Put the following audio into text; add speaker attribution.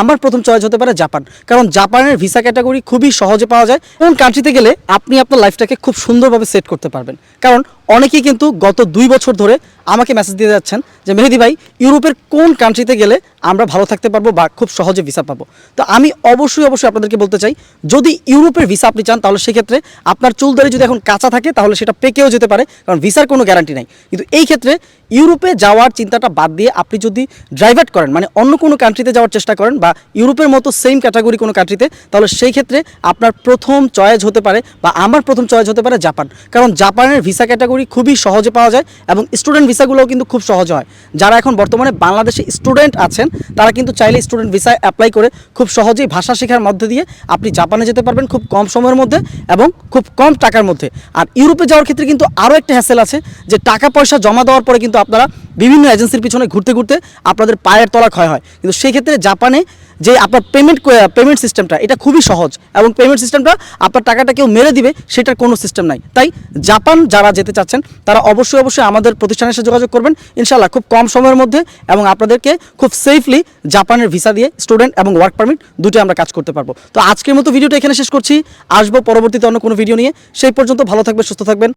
Speaker 1: আমার প্রথম চয়েস হতে পারে জাপান। কারণ জাপানের ভিসা ক্যাটাগরি খুবই সহজে পাওয়া যায় কোন কান্ট্রিতে গেলে আপনি আপনার লাইফটাকে খুব সুন্দরভাবে সেট করতে পারবেন। কারণ অনেকেই কিন্তু গত দুই বছর ধরে আমাকে মেসেজ দিয়ে যাচ্ছেন যে, মেহেদি ভাই, ইউরোপের কোন কান্ট্রিতে গেলে আমরা ভালো থাকতে পারব বা খুব সহজে ভিসা পাবো? তো আমি অবশ্যই অবশ্যই আপনাদেরকে বলতে চাই, যদি ইউরোপের ভিসা আপনি চান, তাহলে সেক্ষেত্রে আপনার চুলদারি যদি এখন কাঁচা থাকে, তাহলে সেটা পেকেও যেতে পারে, কারণ ভিসার কোনো গ্যারান্টি নাই। কিন্তু এই ক্ষেত্রে ইউরোপে যাওয়ার চিন্তাটা বাদ দিয়ে আপনি যদি ড্রাইভার্ট করেন মানে অন্য কোনো কান্ট্রিতে যাওয়ার চেষ্টা করেন বা ইউরোপের মতো সেম ক্যাটাগরি কোনো কান্ট্রিতে তাহলে সেই ক্ষেত্রে আপনার প্রথম চয়েস হতে পারে বা আমার প্রথম চয়েস হতে পারে জাপান। কারণ জাপানের ভিসা ক্যাটাগরি খুবই সহজে পাওয়া যায় এবং স্টুডেন্ট ভিসাগুলোও কিন্তু খুব সহজ হয়। যারা এখন বর্তমানে বাংলাদেশে স্টুডেন্ট আছেন, তারা কিন্তু চাইলে স্টুডেন্ট ভিসা অ্যাপ্লাই করে খুব সহজেই ভাষা শেখার মধ্যে দিয়ে আপনি জাপানে যেতে পারবেন খুব কম সময়ের মধ্যে এবং খুব কম টাকার মধ্যে। আর ইউরোপে যাওয়ার ক্ষেত্রে কিন্তু আরও একটা হ্যাসেল আছে যে টাকা পয়সা জমা দেওয়ার পরে কিন্তু আপনারা বিভিন্ন এজেন্সির পিছনে ঘুরতে ঘুরতে আপনাদের পায়ের তলা ক্ষয় হয়। কিন্তু সেই ক্ষেত্রে জাপানে যে আপনার পেমেন্ট পেমেন্ট সিস্টেমটা এটা খুবই সহজ এবং পেমেন্ট সিস্টেমটা আপনার টাকাটা কেউ মেরে দিবে, সেটার কোনো সিস্টেম নাই। তাই জাপান যারা যেতে চাচ্ছেন, তারা অবশ্যই অবশ্যই আমাদের প্রতিষ্ঠানের সাথে যোগাযোগ করবেন ইনশাল্লাহ খুব কম সময়ের মধ্যে এবং আপনাদেরকে খুব সেফলি জাপানের ভিসা দিয়ে স্টুডেন্ট এবং ওয়ার্ক পারমিট দুটো আমরা কাজ করতে পারব। তো আজকের মতো ভিডিওটা এখানে শেষ করছি। আসব পরবর্তীতে অন্য কোনো ভিডিও নিয়ে। সেই পর্যন্ত ভালো থাকবেন, সুস্থ থাকবেন।